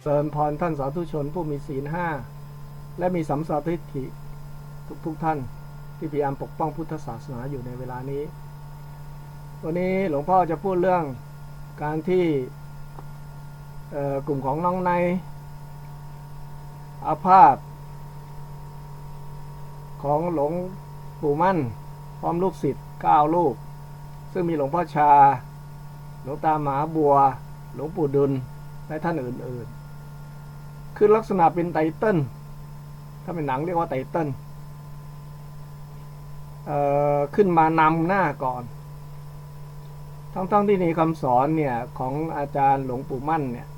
เสริญพรท่านสาธุชนผู้มีศีลห้าและมีสัมสาทิฏฐิทุกทุกท่านที่พยายามปกป้องพุทธศาสนาอยู่ในเวลานี้ วันนี้หลวงพ่อจะพูดเรื่องการที่กลุ่มของน้องในอาพาธของหลวงปู่มั่น พร้อมลูกศิษย์เก้าลูก ซึ่งมีหลวงพ่อชา หลวงตาหมาบัว หลวงปู่ดุลและท่านอื่นๆ คือลักษณะเป็นไตเติ้ลถ้าเป็นหนังเรียกว่าไตเติ้ลขึ้นมานำหน้าก่อน ทั้งๆที่ในคำสอนเนี่ยของอาจารย์หลวงปู่มั่นเนี่ย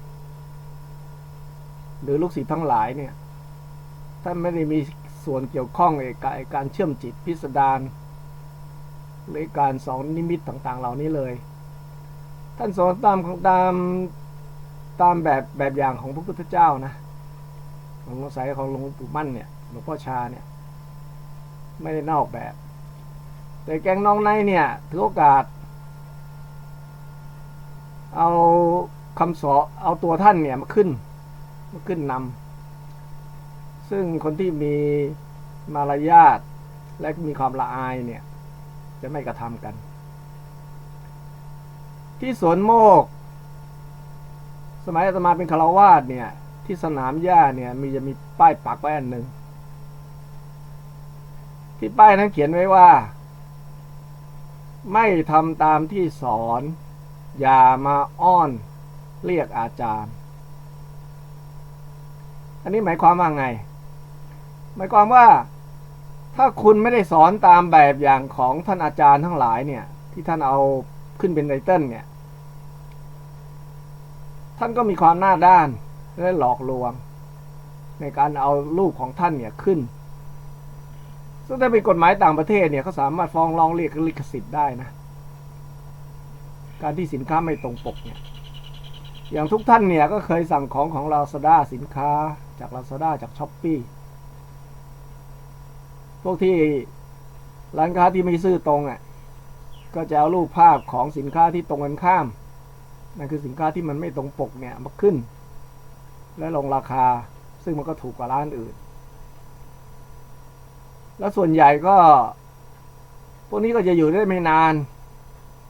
หรือลูกศิษย์ทั้งหลายเนี่ยท่านไม่ได้มีส่วนเกี่ยวข้องกับการเชื่อมจิตพิสดารหรือการสอนนิมิตต่างๆ เหล่านี้เลย ท่านสอนตามของตามตามแบบแบบอย่างของพระพุทธเจ้านะ ของสายของหลวงปู่มั่นเนี่ยหลวงพ่อชาเนี่ยไม่ได้นอกแบบ แต่แกงน้องในเนี่ยถือโอกาส เอาคำสอนเอาตัวท่านเนี่ยมาขึ้นมาขึ้นนำซึ่งคนที่มีมารยาทและมีความละอายเนี่ยจะไม่กระทำกัน ที่สวนโมก สมัยอาตมาเป็นคารวาสเนี่ย ที่สนามหญ้าเนี่ยมีจะมีป้ายปักไว้อันหนึ่งที่ป้ายนั้นเขียนไว้ว่า ไม่ทำตามที่สอน อย่ามาอ้อนเรียกอาจารย์ อันนี้หมายความว่าไง หมายความว่า ถ้าคุณไม่ได้สอนตามแบบอย่างของท่านอาจารย์ทั้งหลายเนี่ย ที่ท่านเอาขึ้นเป็นไตเติ้ลเนี่ย ท่านก็มีความหน้าด้าน และหลอกลวง ในการเอารูปของท่านเนี่ยขึ้น ซึ่งถ้าเป็นกฎหมายต่างประเทศเนี่ยเขาสามารถฟ้องร้องเรียกลิขสิทธิ์ได้นะ การที่สินค้าไม่ตรงปกเนี่ย อย่างทุกท่านเนี่ยก็เคยสั่งของของลาซาด้าสินค้าจากลาซาด้าจากช้อปปี้พวกที่ร้านค้าที่ไม่ซื่อตรงอะก็จะเอารูปภาพของสินค้าที่ตรงกันข้ามนั่นคือสินค้าที่มันไม่ตรงปกเนี่ยมาขึ้น และลงราคา ซึ่งมันก็ถูกกว่าร้านอื่น แล้วส่วนใหญ่ก็ พวกนี้ก็จะอยู่ได้ไม่นาน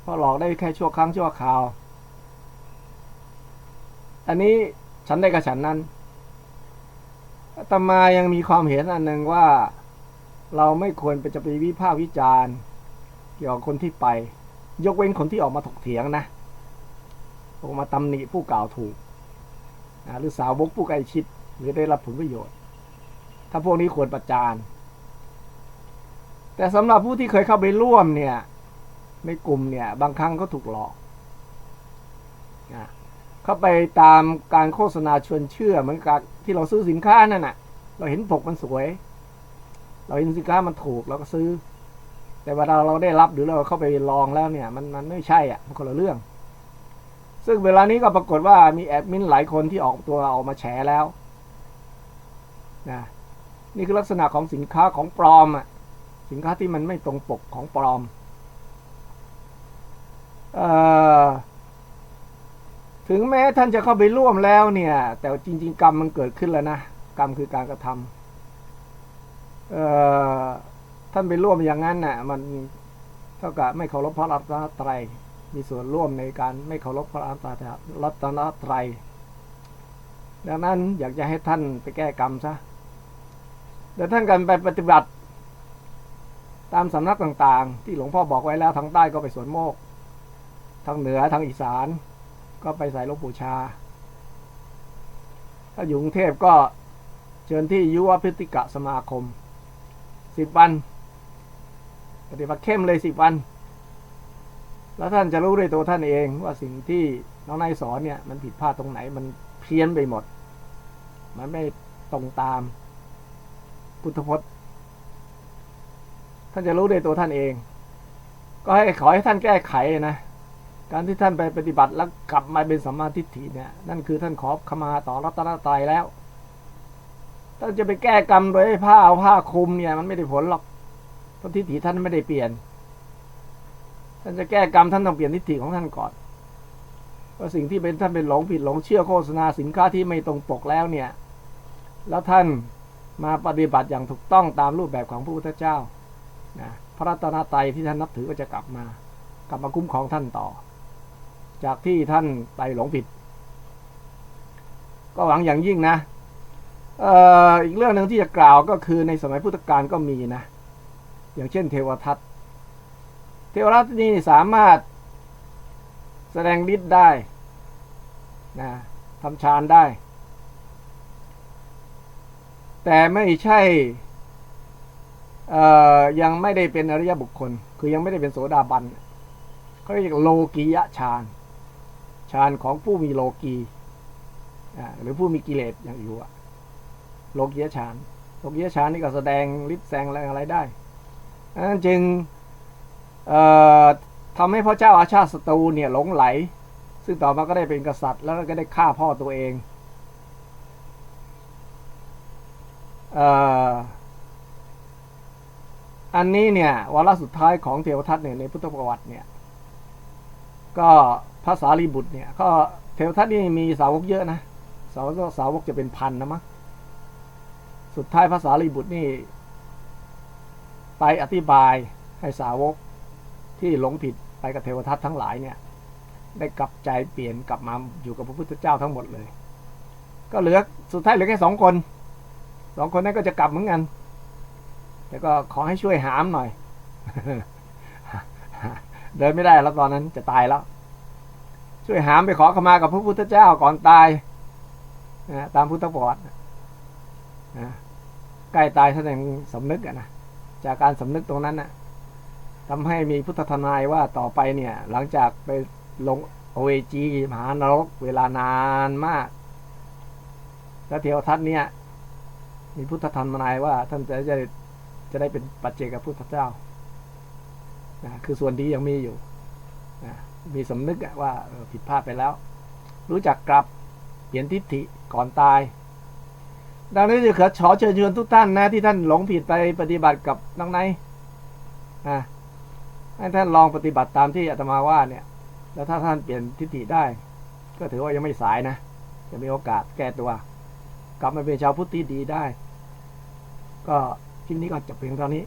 เพราะหลอกได้แค่ชั่วครั้งชั่วคราว อันนี้ฉันได้กับฉันนั้นตมายังมีความเห็นอันหนึ่งว่าเราไม่ควรไปจะไปวิพากษ์วิจารณ์ เกี่ยวกับคนที่ไป ยกเว้นคนที่ออกมาถกเถียงนะ ออกมาตำหนิผู้กล่าวถูก หรือสาวกผู้ใกล้ชิด หรือได้รับผลประโยชน์ ถ้าพวกนี้ควรประจาน แต่สำหรับผู้ที่เคยเข้าไปร่วมเนี่ย ในกลุ่มเนี่ย บางครั้งก็ถูกหลอกนะเข้าไปตามการโฆษณาชวนเชื่อเหมือนกับที่เราซื้อสินค้านั่นน่ะ เราเห็นปกมันสวย เราเห็นสินค้ามันถูกเราก็ซื้อ แต่เวลาเราได้รับหรือเราเข้าไปลองแล้วเนี่ย มันมันไม่ใช่อะมันคนละเรื่อง ซึ่งเวลานี้ก็ปรากฏว่ามีแอดมินหลายคนที่ออกตัวออกมาแฉแล้วนะนี่คือลักษณะของสินค้าของปลอมอะสินค้าที่มันไม่ตรงปกของปลอมเอ่อถึงแม้ท่านจะเข้าไปร่วมแล้วเนี่ย แต่จริง ๆ กรรมมันเกิดขึ้นแล้วนะกรรมคือการกระทำเอ่อท่านไปร่วมอย่างนั้นน่ะมันเท่ากับไม่เคารพพระรัตนตรัย มีส่วนร่วมในการไม่เคารพพระรัตนรัตนตรัยดังนั้นอยากจะให้ท่านไปแก้กรรมซะเดี๋ยวท่านกันไปปฏิบัติ ตามสำนักต่างๆ ที่หลวงพ่อบอกไว้แล้วทางใต้ก็ไปสวนโมก ทางเหนือทางอีสาน ก็ไปใส่หลวงปู่ชา ถ้าอยู่กรุงเทพก็เชิญที่ยุวพฤติกะสมาคมสิบวัน ปฏิบัติเข้มเลยสิบวัน แล้วท่านจะรู้ด้วยตัวท่านเองว่าสิ่งที่น้องนายสอนเนี่ย มันผิดพลาดตรงไหน มันเพี้ยนไปหมด มันไม่ตรงตามพุทธพจน์ ท่านจะรู้ด้วยตัวท่านเอง ก็ให้ขอให้ท่านแก้ไขนะ การที่ท่านไปปฏิบัติแล้วกลับมาเป็นสัมมาทิฏฐิเนี่ย นั่นคือท่านขอขมาต่อรัตนตรัยแล้วท่านจะไปแก้กรรมโดยให้ผ้าเอาผ้าคลุมเนี่ย มันไม่ได้ผลหรอกเพราะทิฏฐิท่านไม่ได้เปลี่ยน ท่านจะแก้กรรมท่านต้องเปลี่ยนทิฏฐิของท่านก่อนว่าสิ่งที่เป็นท่านเป็นหลงผิดหลงเชื่อโฆษณาสินค้าที่ไม่ตรงปกแล้วเนี่ย แล้วท่านมาปฏิบัติอย่างถูกต้องตามรูปแบบของพระพุทธเจ้านะพระรัตนตรัยที่ท่านนับถือก็จะกลับมา กลับมาคุ้มครองท่านต่อ จากที่ท่านไปหลงผิด ก็หวังอย่างยิ่งนะเอ่ออีกเรื่องหนึ่งที่จะกล่าวก็คือในสมัยพุทธกาลก็มีนะ อย่างเช่นเทวทัต เทวทัตนี่สามารถแสดงฤทธิ์ได้นะทำฌานได้ แต่ไม่ใช่ยังไม่ได้เป็นอริยบุคคล คือยังไม่ได้เป็นโสดาบันเขาเรียกโลกียะฌานฌานของผู้มีโลกีหรือผู้มีกิเลสอย่างอยู่อะโลกียะฌานโลกียะฌานนี่ก็แสดงฤทธิ์แสดงอะไรอะไรได้ดังนั้นจึง ทำให้พระเจ้าอาชาติศัตรูเนี่ยหลงไหล ซึ่งต่อมาก็ได้เป็นกษัตริย์ แล้วก็ได้ฆ่าพ่อตัวเองเอ,อันนี้เนี่ยวาระสุดท้ายของเทวทัตเนี่ยในพุทธประวัติเนี่ยก็พระสารีบุตรเนี่ยก็เทวทัตนี่มีสาวกเยอะนะสาวกสาวกจะเป็นพันนะมั้งสุดท้ายพระสารีบุตรนี่ ไปอธิบายให้สาวก ที่หลงผิดไปกับเทวทัตทั้งหลายเนี่ย ได้กลับใจเปลี่ยนกลับมาอยู่กับพระพุทธเจ้าทั้งหมดเลย ก็เหลือสุดท้ายเหลือแค่สองคนสองคนนั้นก็จะกลับเหมือนกัน แต่ก็ขอให้ช่วยหามหน่อย เดินไม่ได้แล้วตอนนั้นจะตายแล้ว ช่วยหามไปขอขมากับพระพุทธเจ้าก่อนตายนะตามพุทธประวัตินะใกล้ตายแสดงสำนึกอะนะจากการสำนึกตรงนั้นนะ ทำให้มีพุทธทนายว่าต่อไปเนี่ย หลังจากไปลงโอเวจีมหานรกเวลานานมาก แล้วเทวทัตเนี่ย มีพุทธธรรมนายว่าท่านจะจะจะได้เป็นปัจเจกพุทธเจ้านะคือส่วนดียังมีอยู่นะมีสำนึกว่าผิดพลาดไปแล้ว รู้จักกลับเปลี่ยนทิฏฐิก่อนตาย ดังนั้นจะขอเชิญชวนทุกท่านนะที่ท่านหลงผิดไปปฏิบัติกับน้องไนท์นะ ให้ท่านลองปฏิบัติตามที่อาตมาว่าเนี่ย แล้วถ้าท่านเปลี่ยนทิฏฐิได้ ก็ถือว่ายังไม่สายนะจะมีโอกาสแก้ตัว กลับมาเป็นชาวพุทธที่ดีได้ ก็คลิปนี้ก็จบเพียงเท่านี้